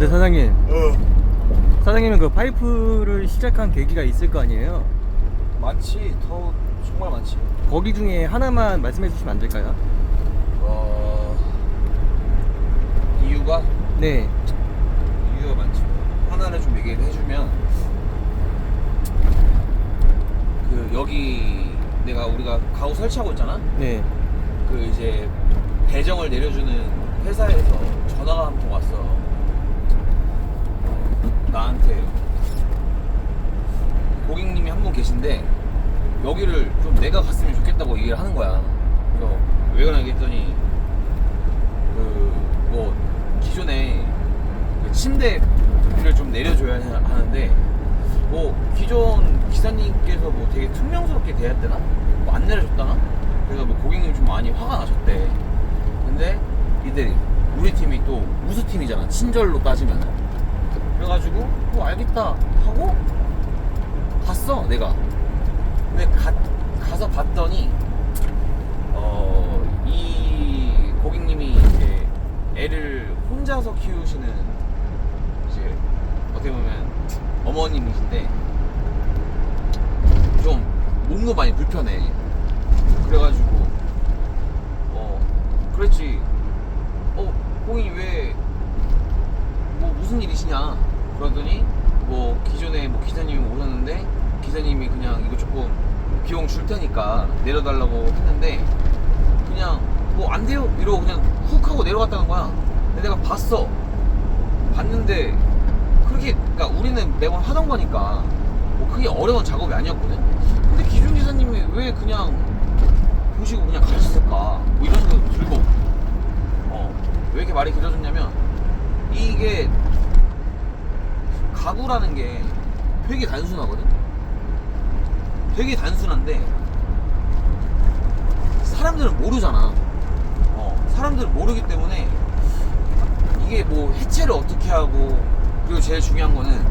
근데 사장님, 어. 사장님은 그 파이프를 시작한 계기가 있을 거 아니에요? 많지. 더 정말 많지. 거기 중에 하나만 말씀해 주시면 안 될까요? 어. 이유가 네. 이유가 많지. 하나를 좀 얘기를 해주면 그 여기 내가 우리가 가구 설치하고 있잖아. 네. 그 이제 배정을 내려주는 회사에서 전화가 한 통 왔어. 나한테 고객님이 한 분 계신데 여기를 좀 내가 갔으면 좋겠다고 얘기를 하는 거야. 그래서 왜 그러냐 했더니 그 뭐 기존에 그 침대를 좀 내려줘야 하- 하는데 뭐 기존 기사님께서 뭐 되게 퉁명스럽게 대했대나? 뭐 안 내려줬다나? 그래서 뭐 고객님 좀 많이 화가 나셨대. 근데 이들이 우리 팀이 또 우수 팀이잖아. 친절로 따지면. 그래가지고 뭐 알겠다 하고 갔어 내가. 근데 가, 가서 봤더니 어, 이 고객님이 이제 애를 혼자서 키우시는 이제 어떻게 보면 어머님이신데 좀 몸도 많이 불편해. 그래가지고 어 그랬지. 어 고객님 왜뭐 무슨 일이시냐? 그러더니 뭐 기존에 뭐 기사님이 오셨는데 기사님이 그냥 이거 조금 비용 줄 테니까 내려달라고 했는데 그냥 뭐 안 돼요 이러고 그냥 훅 하고 내려갔다는 거야. 근데 내가 봤어. 봤는데 그렇게 그러니까 우리는 매번 하던 거니까 뭐 크게 어려운 작업이 아니었거든. 근데 기준 기사님이 왜 그냥 보시고 그냥 가셨을까? 뭐 이런 생각도 들고 어, 왜 이렇게 말이 길어졌냐면 이게 가구라는 게 되게 단순하거든. 되게 단순한데 사람들은 모르잖아. 어, 사람들은 모르기 때문에 이게 뭐 해체를 어떻게 하고 그리고 제일 중요한 거는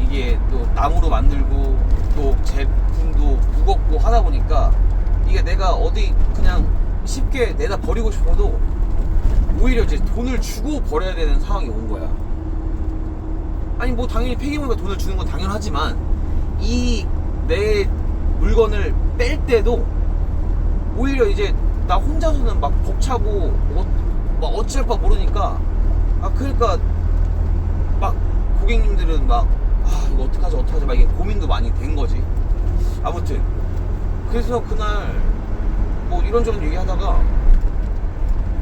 이게 또 나무로 만들고 또 제품도 무겁고 하다 보니까 이게 내가 어디 그냥 쉽게 내다 버리고 싶어도 오히려 이제 돈을 주고 버려야 되는 상황이 온 거야. 아니 뭐 당연히 폐기물과 돈을 주는 건 당연하지만 이 내 물건을 뺄 때도 오히려 이제 나 혼자서는 막 벅차고 어, 막 어찌할 바 모르니까 아 그러니까 막 고객님들은 막 아 이거 어떡하지 어떡하지 막 이게 고민도 많이 된 거지. 아무튼 그래서 그날 뭐 이런저런 얘기하다가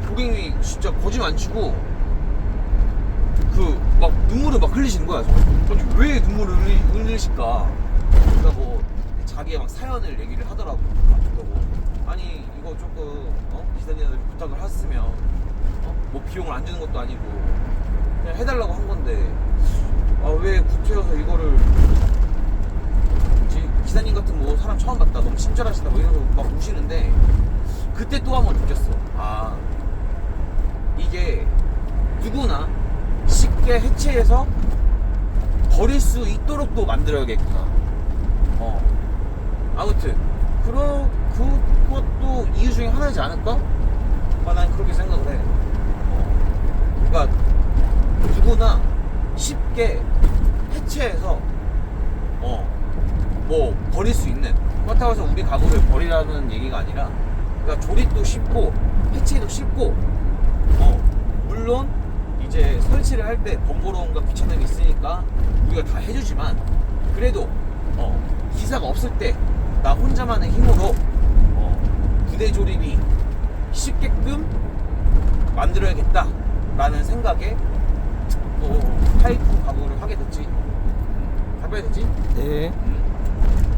고객님이 진짜 거짓말 안 치고 흘리실까? 그러니까 뭐 자기의 막 사연을 얘기를 하더라고. 그러고 아니 이거 조금 어? 기사님한테 부탁을 했으면 어? 뭐 비용을 안 주는 것도 아니고 그냥 해달라고 한 건데 아 왜 구태여서 이거를 지- 기사님 같은 뭐 사람 처음 봤다 너무 친절하시다 뭐 이러면서 막 우시는데 그때 또 한 번 느꼈어. 아 이게 누구나 쉽게 해체해서 버릴 수 있도록 또 만들어야겠구나. 어. 아무튼 그러 그것도 이유 중에 하나이지 않을까? 아, 난 그렇게 생각을 해. 어. 그러니까 누구나 쉽게 해체해서 어. 뭐 버릴 수 있는 그렇다고 해서 우리 가구를 버리라는 얘기가 아니라 그러니까 조립도 쉽고 해체도 쉽고 어 물론 이제 설치를 할 때 번거로움과 귀찮음이 있으니까 우리가 다 해주지만 그래도 어 기사가 없을 때 나 혼자만의 힘으로 어 부대 조립이 쉽게끔 만들어야겠다라는 생각에 또 파이프 가구를 하게 됐지. 답변이 됐지? 네. 음.